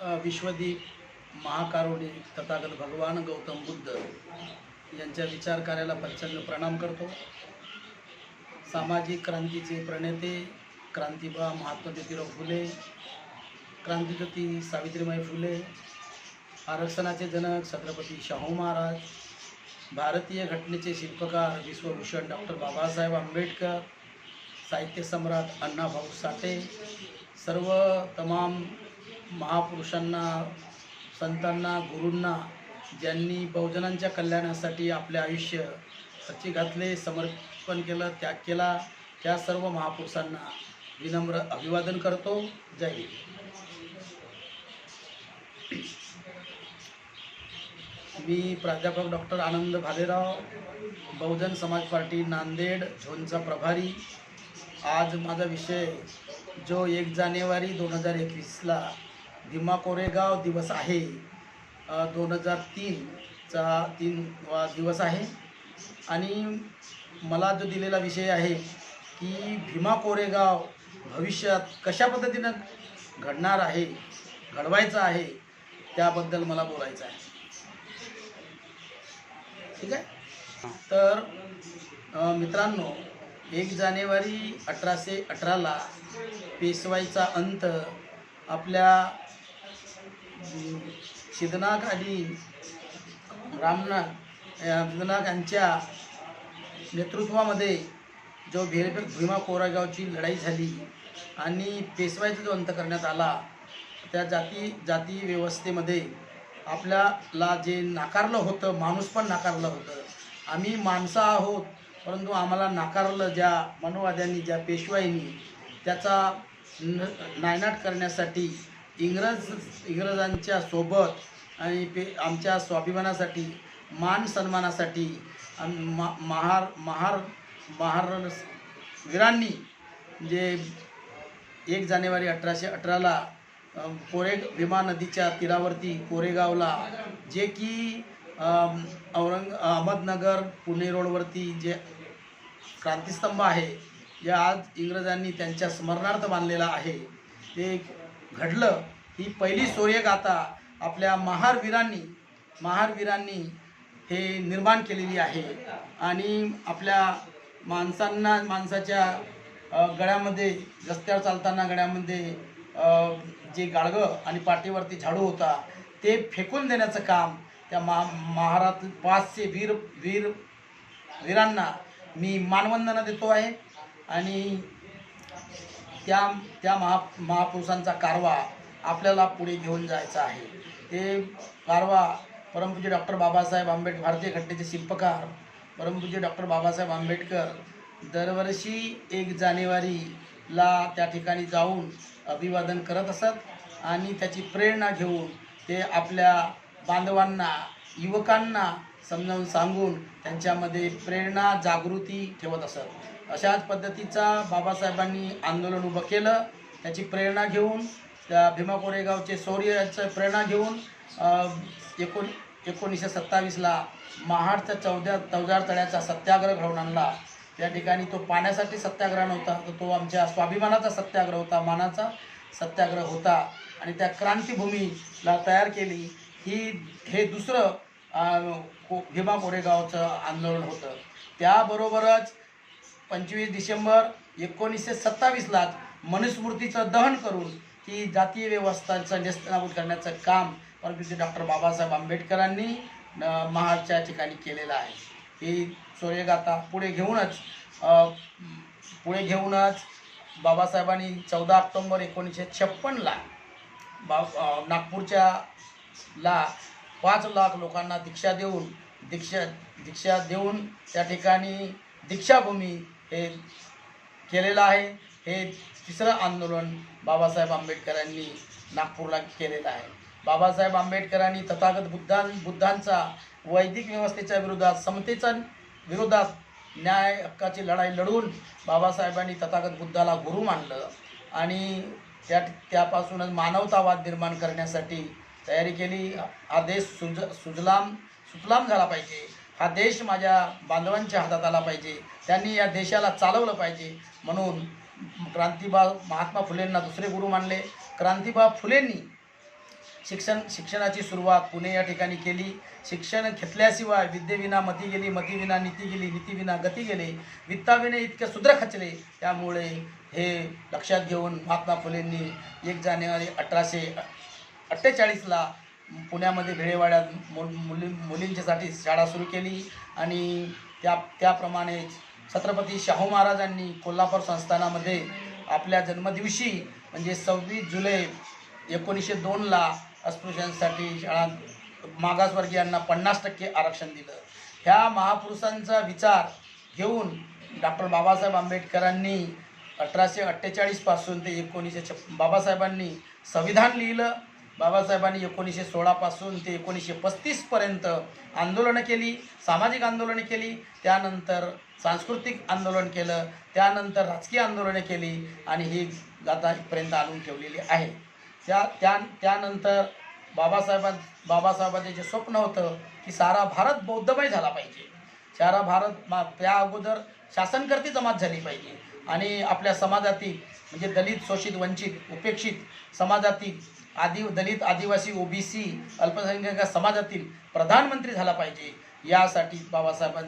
विश्वदीप महाकारुणी तथागत भगवान गौतम बुद्ध यांच्या विचार कार्याला प्रचंड प्रणाम करतो. सामाजिक क्रांतीचे प्रणेते क्रांतीबा महात्मा ज्योतिराव फुले क्रांतिज्योती सावित्रीबाई फुले आरक्षणाचे जनक छत्रपती शाहू महाराज भारतीय घटनेचे शिल्पकार विश्वभूषण डॉक्टर बाबासाहेब आंबेडकर साहित्य सम्राट अण्णाभाऊ साठे सर्व तमाम महापुरुषांना संतांना गुरूंना ज्यांनी बहुजनांच्या कल्याणासाठी आपले आयुष्य सच्ची घातले समर्पण केलं त्याग केला त्या सर्व महापुरुषांना विनम्र अभिवादन करतो. जय हिंद. मी प्राध्यापक डॉक्टर आनंद भालेराव बहुजन समाज पार्टी नांदेड झोनचा प्रभारी. आज माझा विषय जो एक जानेवारी दोन हजार एकवीसला भीमा कोरेगाव दिवस आहे. दोन हजार तीनचा तीन वा दिवस आहे. आणि मला जो दिलेला विषय आहे की भीमा कोरेगाव भविष्यात कशा पद्धतीनं घडणार आहे घडवायचं आहे त्याबद्दल मला बोलायचं आहे. ठीक आहे? तर मित्रांनो एक जानेवारी अठराशे अठराला पेशवाईचा अंत आपल्या सिद्धनाथ आणि रामनाथ या सिद्धनाथ यांच्या नेतृत्वामध्ये जो भीर भीमा कोरागावची लढाई झाली आणि पेशवाईचा जो अंत करण्यात आला त्या जाती जाती व्यवस्थेमध्ये आपल्याला जे नाकारलं होतं माणूस पण नाकारलं होतं. आम्ही माणसं आहोत परंतु आम्हाला नाकारलं ज्या मनोवाद्यांनी ज्या पेशवाईंनी त्याचा न नायनाट करण्यासाठी इंग्रज इंग्रजांच्या सोबत आणि पे आमच्या स्वाभिमानासाठी मान सन्मानासाठी आम- मा महार महार महार वीरांनी जे एक जानेवारी अठराशे अठराला कोरे भीमा नदीच्या तीरावरती कोरेगावला जे की औरंग अहमदनगर पुणे रोडवरती जे क्रांतिस्तंभ आहे जे आज इंग्रजांनी त्यांच्या स्मरणार्थ बांधलेला आहे. ते घडलं ही पहिली सूर्यगाथा आपल्या महारवीरांनी महारवीरांनी हे निर्माण केलेली आहे. आणि आपल्या माणसांना माणसाच्या गळ्यामध्ये रस्त्यावर चालताना गळ्यामध्ये जे गाळगं आणि पाठीवरती झाडू होता ते फेकून देण्याचं काम त्या मा महारात पाचशे वीर वीर वीरांना मी मानवंदना देतो आहे. आणि त्या त्या महा महापुरुषांचा कारवा आपल्याला पुढे घेऊन जायचा आहे. ते कारवा परमपूज्य डॉक्टर बाबासाहेब आंबेडकर भारतीय घटनेचे शिल्पकार परमपूज्य डॉक्टर बाबासाहेब आंबेडकर दरवर्षी एक जानेवारीला त्या ठिकाणी जाऊन अभिवादन करत असत आणि त्याची प्रेरणा घेऊन ते आपल्या बांधवांना युवकांना समजावून सांगून त्यांच्यामध्ये प्रेरणा जागृती ठेवत असत. अशाच पद्धतीचा बाबासाहेबांनी आंदोलन उभं केलं. त्याची प्रेरणा घेऊन त्या भीमा कोरेगावचे शौर्य यांचं प्रेरणा घेऊन एकोण एकोणीसशे सत्तावीसला महाडच्या चौद्या चौदार तळ्याचा सत्याग्रह घडवून आणला. त्या ठिकाणी तो पाण्यासाठी सत्याग्रह नव्हता तर तो आमच्या स्वाभिमानाचा सत्याग्रह होता मानाचा सत्याग्रह होता. आणि त्या क्रांतीभूमीला तयार केली. ही हे दुसरं भीमा कोरेगावचं आंदोलन होतं. त्याबरोबरच पंचवीस डिसेंबर एकोणीसशे सत्तावीसलाच मनुस्मृतीचं दहन करून ती जातीय व्यवस्थांचं नेस्तनाबूत करण्याचं काम परंतु डॉक्टर बाबासाहेब आंबेडकरांनी महाडच्या ठिकाणी केलेलं आहे. ही सूर्यगाथा पुढे घेऊनच पुढे घेऊनच बाबासाहेबांनी चौदा ऑक्टोंबर एकोणीसशे छप्पनला बा नागपूरच्या ला पाच लाख लोकांना दीक्षा देऊन दीक्षा दीक्षा देऊन त्या ठिकाणी दीक्षाभूमी हे केलेलं आहे. हे तिसरं आंदोलन बाबासाहेब आंबेडकरांनी नागपूरला केलेलं आहे. बाबासाहेब आंबेडकरांनी तथागत बुद्धां बुद्धांचा वैदिक व्यवस्थेच्या विरोधात समतेचा विरोधात न्याय हक्काची लढाई लढवून बाबासाहेबांनी तथागत बुद्धाला गुरु मानलं आणि त्या त्यापासूनच मानवतावाद निर्माण करण्यासाठी तयारी केली. हा देश सुज सुजलाम सुतलाम झाला पाहिजे. हा देश माझ्या बांधवांच्या हातात आला पाहिजे. त्यांनी या देशाला चालवलं पाहिजे. म्हणून क्रांतिबा महात्मा फुलेंना दुसरे गुरु मानले. क्रांतिबा फुलेंनी शिक्षण शिक्षणाची सुरुवात पुणे या ठिकाणी केली. शिक्षण घेतल्याशिवाय विद्येविना मती गेली मतीविना नीती गेली नीतीविना गती गेले. वित्ताविने इतके सुद्र खचले. त्यामुळे हे लक्षात घेऊन महात्मा फुलेंनी एक जानेवारी अठराशे अठ्ठेचाळीसला पुण्यामध्ये भिळेवाड्यात मु मुली मुलींच्यासाठी शाळा सुरू केली आणि त्या त्याप्रमाणे छत्रपती शाहू महाराजांनी कोल्हापूर संस्थानामध्ये आपल्या जन्मदिवशी म्हणजे सव्वीस जुलै एकोणीसशे दोनला अस्पृश्यांसाठी शाळा मागासवर्गीयांना पन्नास टक्के आरक्षण दिलं. ह्या महापुरुषांचा विचार घेऊन डॉक्टर बाबासाहेब आंबेडकरांनी अठराशे अठ्ठेचाळीसपासून ते एकोणीसशे छप बाबासाहेबांनी संविधान लिहिलं. बाबासाहेबांनी एकोणीसशे सोळापासून ते एकोणीसशे पस्तीसपर्यंत आंदोलनं केली सामाजिक आंदोलनं केली त्यानंतर सांस्कृतिक आंदोलन केलं त्यानंतर राजकीय आंदोलनं केली आणि ही गाथा इथपर्यंत आणून ठेवलेली आहे. त्या त्या त्यानंतर बाबासाहेबां बाबासाहेबांचे जे स्वप्न होतं की सारा भारत बौद्धमय झाला पाहिजे. सारा भारत मा त्या अगोदर शासनकर्ती जमात झाली पाहिजे. आणि आपल्या समाजातील म्हणजे दलित शोषित वंचित उपेक्षित समाजातील आदि दलित आदिवासी ओबीसी अल्पसंख्याक समाजातील प्रधानमंत्री झाला पाहिजे. यासाठी बाबासाहेबां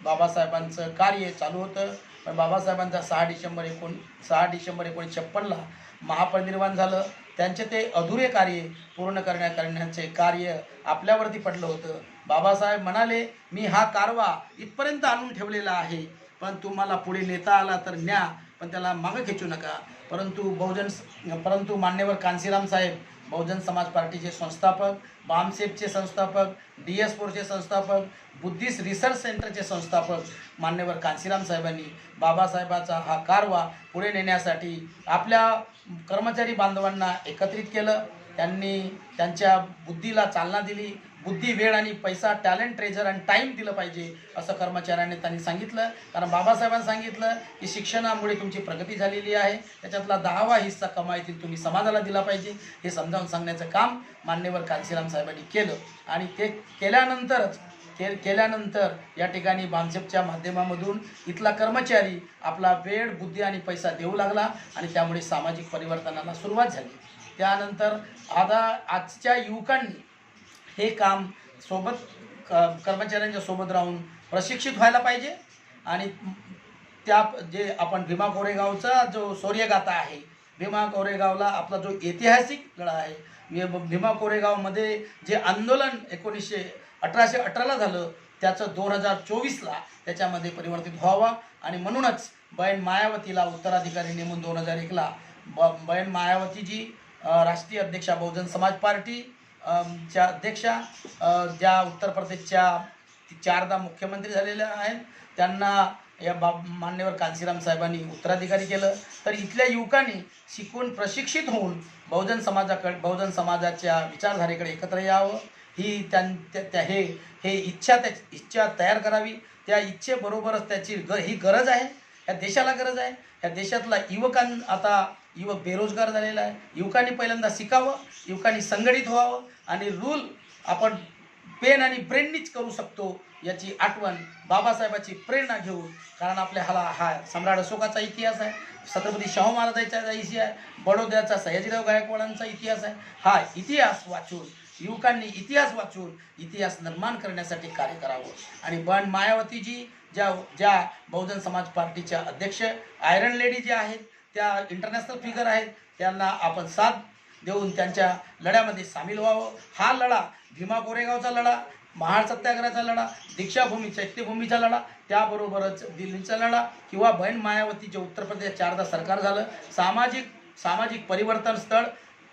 बाबासाहेबांचं कार्य चालू होतं. पण बाबासाहेबांचा सहा डिसेंबर एकोण सहा डिसेंबर एकोणीसशे छप्पनला महापरिनिर्वाण झालं. त्यांचे ते अधुरे कार्य पूर्ण करण्या करण्याचे कार्य आपल्यावरती पडलं होतं. बाबासाहेब म्हणाले मी हा कारवा इथपर्यंत आणून ठेवलेला आहे. पण तुम्हाला पुढे नेता आला तर न्या पण त्याला मागं खेचू नका. परंतु बहुजन परंतु मान्यवर कांशीराम साहेब बहुजन समाज पार्टीचे संस्थापक बामसेफचे संस्थापक डी एस फोरचे संस्थापक बुद्धिस्ट रिसर्च सेंटरचे संस्थापक मान्यवर कांशीराम साहेबांनी बाबासाहेबाचा हा कारवा पुढे नेण्यासाठी आपल्या कर्मचारी बांधवांना एकत्रित केलं. त्यांनी त्यांच्या बुद्धीला चालना दिली. बुद्धी वेळ आणि पैसा टॅलेंट ट्रेजर आणि टाईम दिलं पाहिजे असं कर्मचाऱ्यांनी त्यांनी सांगितलं. कारण बाबासाहेबांनी सांगितलं की शिक्षणामुळे तुमची प्रगती झालेली आहे. त्याच्यातला दहावा हिस्सा कमाईतील तुम्ही समाजाला दिला पाहिजे. हे समजावून सांगण्याचं काम मान्यवर कांशीराम साहेबांनी केलं. आणि ते केल्यानंतरच के केल्यानंतर या ठिकाणी बामसेपच्या माध्यमामधून इथला कर्मचारी आपला वेळ बुद्धी आणि पैसा देऊ लागला आणि त्यामुळे सामाजिक परिवर्तनाला सुरुवात झाली. त्यानंतर आता आजच्या युवकांनी हे काम सोबत क कर्मचाऱ्यांच्या सोबत राहून प्रशिक्षित व्हायला पाहिजे. आणि त्या जे आपण भीमा कोरेगावचा जो शौर्यगाथा आहे भीमा कोरेगावला आपला जो ऐतिहासिक लढा आहे भीमा कोरेगावमध्ये जे आंदोलन एकोणीसशे अठराशे अठराला झालं त्याचं दोन हजार चोवीसला त्याच्यामध्ये परिवर्तित व्हावा. आणि म्हणूनच बहीण मायावतीला उत्तराधिकारी नेमून दोन हजार एकला ब बहीण मायावतीजी जी राष्ट्रीय अध्यक्षा बहुजन समाज पार्टी च्या अध्यक्षा ज्या उत्तर प्रदेशच्या चारदा मुख्यमंत्री झालेल्या आहेत त्यांना या बाब मान्यवर कांशीराम साहेबांनी उत्तराधिकारी केलं. तर इथल्या युवकांनी शिकून प्रशिक्षित होऊन बहुजन समाजाकडे बहुजन समाजाच्या विचारधारेकडे एकत्र यावं. ही त्यां त्या त्या- हे हे इच्छा त्या इच्छा तयार करावी. त्या इच्छेबरोबरच त्याची ग ही गरज आहे. ह्या देशाला गरज आहे. या देशातला युवकां आता युवक बेरोजगार झालेला आहे. युवकांनी पहिल्यांदा शिकावं युवकांनी संघटित व्हावं आणि रूल आपण पेन आणि ब्रेननीच करू शकतो याची आठवण बाबासाहेबाची प्रेरणा घेऊन. कारण आपल्या हाला हा सम्राट अशोकाचा इतिहास आहे छत्रपती शाहू महाराजांचा इतिहास आहे बडोद्याचा सयाजीराव गायकवाडांचा इतिहास आहे. हा इतिहास वाचून युवकांनी इतिहास वाचून इतिहास निर्माण करण्यासाठी कार्य करावं. आणि बन मायावतीजी ज्या ज्या बहुजन समाज पार्टीच्या अध्यक्ष आयरन लेडी ज्या आहेत त्या इंटरनॅशनल फिगर आहेत त्यांना आपण साथ देऊन त्यांच्या लढ्यामध्ये सामील व्हावं. हा लढा भीमा कोरेगावचा लढा महाड सत्याग्रहाचा लढा दीक्षाभूमी चैत्यभूमीचा लढा त्याबरोबरच दिल्लीचा लढा किंवा बहीण मायावतीचे उत्तर प्रदेश चारदा सरकार झालं सामाजिक सामाजिक परिवर्तन स्थळ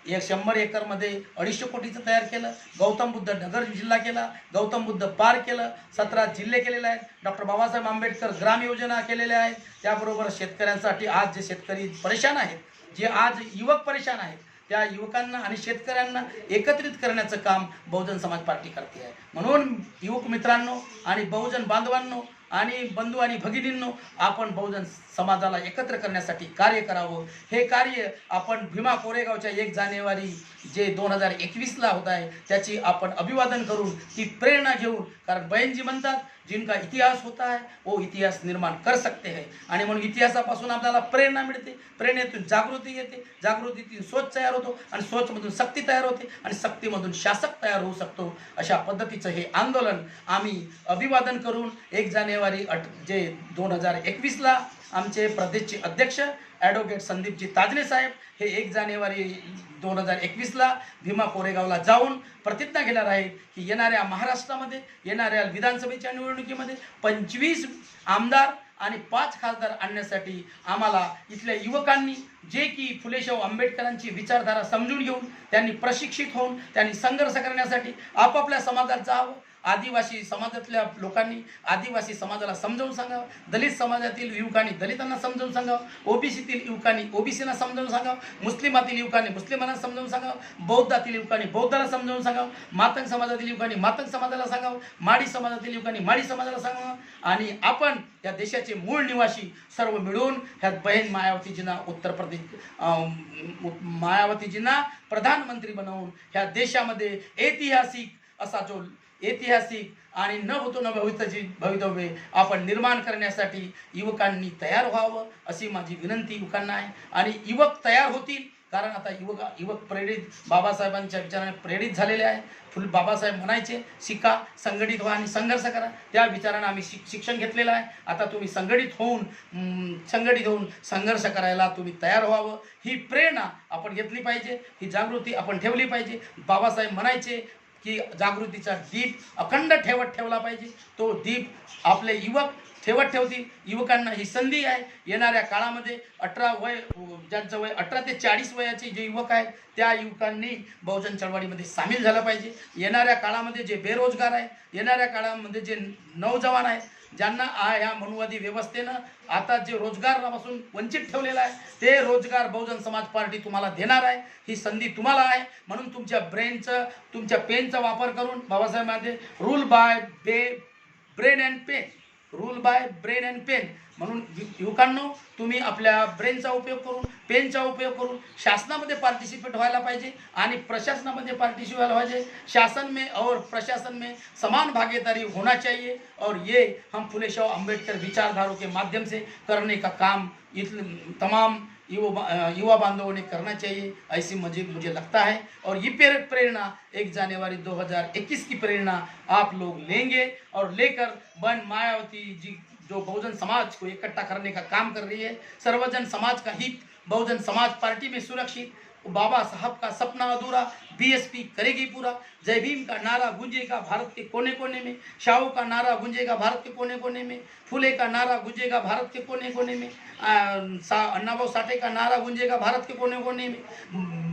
एक शंभर एकरमध्ये अडीचशे कोटीचं तयार केलं गौतम बुद्ध नगर जिल्हा केला गौतम बुद्ध पार्क केलं सतरा जिल्हे केलेले आहेत. डॉक्टर बाबासाहेब आंबेडकर ग्राम योजना केलेल्या आहेत. त्याबरोबर शेतकऱ्यांसाठी आज जे शेतकरी परेशान आहेत जे आज युवक परेशान आहेत त्या युवकांना आणि शेतकऱ्यांना एकत्रित करण्याचं काम बहुजन समाज पार्टी करते आहे. म्हणून युवक मित्रांनो आणि बहुजन बांधवांनो आणि बंधू आणि भगिनींनो आपण बहुजन समाजाला एकत्र करण्यासाठी कार्य करावं. हे कार्य आपण भीमा कोरेगावच्या एक जानेवारी जे दोन हजार एकवीसला होत आहे त्याची आपण अभिवादन करून ती प्रेरणा घेऊन कारण बहीणजी म्हणतात जिनका इतिहास होता है वो इतिहास निर्माण कर सकते हैं। आणि म्हणून इतिहासापासून आपल्याला प्रेरणा मिळते. प्रेरणेतून जागृती येते. जागृतीतून सोच तयार होतो आणि सोचमधून सक्ती तयार होते आणि सक्तीमधून शासक तयार होऊ शकतो. अशा पद्धतीचं हे आंदोलन आम्ही अभिवादन करून एक जानेवारी अट जे दोन हजार एकवीसला आमचे प्रदेशचे अध्यक्ष ॲडव्होकेट संदीपजी ताजने साहेब हे एक जानेवारी दोन हजार एकवीसला भीमा कोरेगावला जाऊन प्रतिज्ञा घेणार आहेत की येणाऱ्या महाराष्ट्रामध्ये येणाऱ्या विधानसभेच्या निवडणुकीमध्ये पंचवीस आमदार आणि पाच खासदार आणण्यासाठी आम्हाला इथल्या युवकांनी जे की फुलेशाहू आंबेडकरांची विचारधारा समजून घेऊन त्यांनी प्रशिक्षित होऊन त्यांनी संघर्ष करण्यासाठी आपापल्या समाजात जावं आदिवासी समाजातल्या लोकांनी आदिवासी समाजाला समजावून सांगावं दलित समाजातील युवकांनी दलितांना समजावून सांगावं ओबीसीतील युवकांनी ओबीसीना समजावून सांगावं मुस्लिमातील युवकांनी मुस्लिमांना समजावून सांगावं बौद्धातील युवकांनी बौद्धाला समजावून सांगावं मातंग समाजातील युवकांनी मातंग समाजाला सांगावं माडी समाजातील युवकांनी माडी समाजाला सांगावं आणि आपण या देशाचे मूळ निवासी सर्व मिळून ह्या बहीण मायावतीजींना उत्तर प्रदेश मायावतीजींना प्रधानमंत्री बनवून ह्या देशामध्ये ऐतिहासिक असा जो ऐतिहासिक आणि न होतो न भवितची भवितव्य आपण निर्माण करण्यासाठी युवकांनी तयार व्हावं अशी माझी विनंती युवकांना आहे. आणि युवक तयार होतील कारण आता युवक युवक प्रेरित बाबासाहेबांच्या विचाराने प्रेरित झालेले आहे. फुल बाबासाहेब म्हणायचे शिका संघटित व्हा आणि संघर्ष करा. त्या विचारानं आम्ही शिक शिक्षण घेतलेलं आहे. आता तुम्ही संघटित होऊन संघटित होऊन संघर्ष करायला तुम्ही तयार व्हावं. ही प्रेरणा आपण घेतली पाहिजे. ही जागृती आपण ठेवली पाहिजे. बाबासाहेब म्हणायचे की जागृतीचा दीप अखंड ठेवत ठेवला पाहिजे. तो दीप आपले युवक ठेवत ठेवतील. युवकांना ही संधी आहे. येणाऱ्या काळामध्ये अठरा वय ज्यांचं वय अठरा ते चाळीस वयाचे जे युवक आहेत त्या युवकांनी बहुजन चळवळीमध्ये सामील झालं पाहिजे. येणाऱ्या काळामध्ये जे बेरोजगार आहे येणाऱ्या काळामध्ये जे नौजवान आहेत ज्यांना आ ह्या मनुवादी व्यवस्थेनं आता जे रोजगारापासून वंचित ठेवलेलं आहे ते रोजगार बहुजन समाज पार्टी तुम्हाला देणार आहे ही संधी तुम्हाला आहे. म्हणून तुमच्या ब्रेनचं तुमच्या पेनचा वापर करून बाबासाहेब रूल बाय बे brain and pen rule by brain and pen म्हणून युवकांनो तुम्ही आपल्या ब्रेनचा उपयोग करून पेनचा उपयोग करून शासनामध्ये पार्टिसिपेट व्हायला पाहिजे आणि प्रशासनामध्ये पार्टिसिपेट व्हायला पाहिजे. शासन में और प्रशासन में समान भागीदारी होना चाहिए और ये हम फुले शाह अम्बेडकर विचारधारों के माध्यम से करने का काम इथले तमाम युवा युवा बांधवों ने करना चाहिए, ऐसी मुझे मुझे लगता है। और ये प्रेर- प्रेरणा, एक जनवरी 2021 की प्रेरणा आप लोग लेंगे और लेकर बन मायावती जी, जो बहुजन समाज को इकट्ठा करने का काम कर रही है, सर्वजन समाज का हित, बहुजन समाज पार्टी में सुरक्षित बाबा साहब का सपना अधूरा बीएसपी करेगी पूरा। जय भीम का नारा गूंजेगा भारत के कोने कोने में, शाहू का नारा गूंजेगा भारत के कोने कोने में, फुले का नारा गूंजेगा भारत के कोने कोने में अन्नाभाऊ साठे का नारा गूंजेगा भारत के कोने कोने में,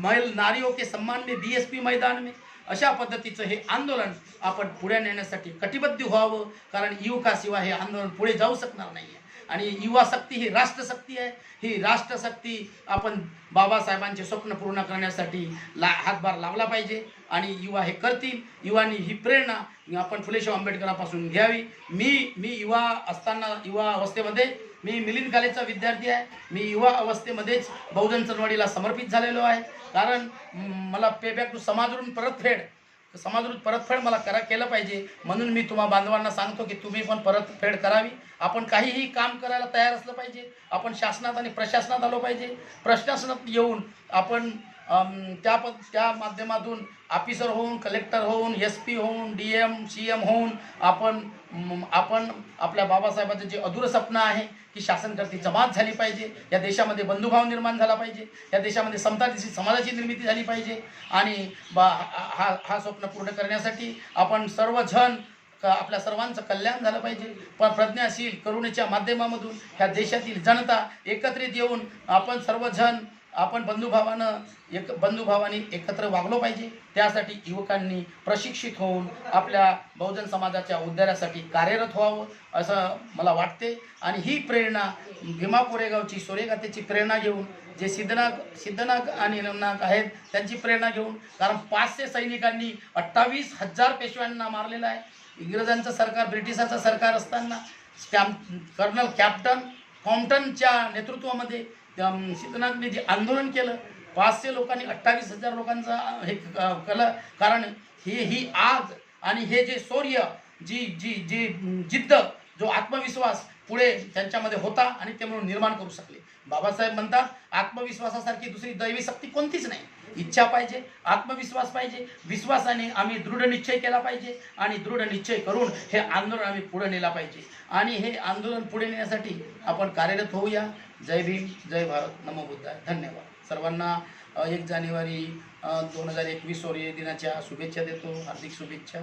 महिल नारियों के सम्मान में बीएसपी मैदान में। अशा पद्धतीचं हे आंदोलन आपण पुढे नेण्यासाठी कटिबद्ध व्हावं, कारण युवकाशिवाय हे आंदोलन पुढे जाऊ शकणार नाही आहे आणि युवा शक्ती ही राष्ट्रशक्ती आहे. ही राष्ट्रशक्ती आपण बाबासाहेबांचे स्वप्न पूर्ण करण्यासाठी ला हातभार लावला पाहिजे आणि युवा हे करतील. युवानी ही प्रेरणा आपण फुलेशाह आंबेडकरांपासून घ्यावी. मी मी युवा असताना युवा अवस्थेमध्ये मी मिलिंद कॉलेजचा विद्यार्थी आहे. मी युवा अवस्थेमध्येच बहुजन चळवळीला समर्पित झालेलो आहे. कारण मला पे बॅक टू समाजवरून परतफेड समाजवरून परतफेड मला करा केलं पाहिजे. म्हणून मी तुम्हा बांधवांना सांगतो की तुम्ही पण परतफेड करावी. आपण काहीही काम करायला तयार असलं पाहिजे. आपण शासनात आणि प्रशासनात आलो पाहिजे. प्रशासनात येऊन आपण त्या प त्या माध्यमातून ऑफिसर होऊन कलेक्टर होऊन एस पी होऊन डी एम सी एम होऊन आपण आपण आपल्या बाबासाहेबांचं जे अधुरं स्वप्न आहे की शासनकर्ती जमात झाली पाहिजे. या देशामध्ये बंधुभाव निर्माण झाला पाहिजे. या देशामध्ये समता समाजाची निर्मिती झाली पाहिजे. आणि बा हा हा- हा स्वप्न पूर्ण करण्यासाठी आपण सर्वजण क- आपल्या सर्वांचं कल्याण झालं पाहिजे. पण प्रज्ञाशील करुणेच्या माध्यमामधून ह्या देशातील जनता एकत्रित येऊन आपण सर्वजण आपण बंधुभावानं एक बंधुभावाने एकत्र वागलो पाहिजे. त्यासाठी युवकांनी प्रशिक्षित होऊन आपल्या बहुजन समाजाच्या उद्धारासाठी कार्यरत व्हावं असं मला वाटते. आणि ही प्रेरणा भीमा कोरेगावची सूर्यगाथेची प्रेरणा घेऊन जे सिद्धनाग सिद्धनाग आणि नाग आहेत त्यांची प्रेरणा घेऊन कारण पाचशे सैनिकांनी अठ्ठावीस हजार पेशव्यांना मारलेलं आहे. इंग्रजांचं सरकार ब्रिटिशाचं सरकार असताना स्टॅम्प कर्नल कॅप्टन कॉम्प्टनच्या नेतृत्वामध्ये त्या शीतनागने जे आंदोलन केलं पाचशे लोकांनी अठ्ठावीस हजार लोकांचा हे क- कल कारण ही ही आग आणि हे जे शौर्य जी जी जी जिद्द जो आत्मविश्वास पुढे त्यांच्यामध्ये होता आणि ते म्हणून निर्माण करू शकले. बाबासाहेब म्हणतात आत्मविश्वासासारखी दुसरी दैवी शक्ती कोणतीच नाही. इच्छा पाहिजे आत्मविश्वास पाहिजे विश्वासाने आम्ही दृढ निश्चय केला पाहिजे आणि दृढ निश्चय करून हे आंदोलन आम्ही पुढे नेला पाहिजे. आणि हे आंदोलन पुढे नेण्यासाठी आपण कार्यरत होऊया. जय भीम जय भारत. नमो बुद्धाय. धन्यवाद. सर्वांना एक जानेवारी दोन हजार एकवीस दिनाच्या शुभेच्छा देतो. हार्दिक शुभेच्छा.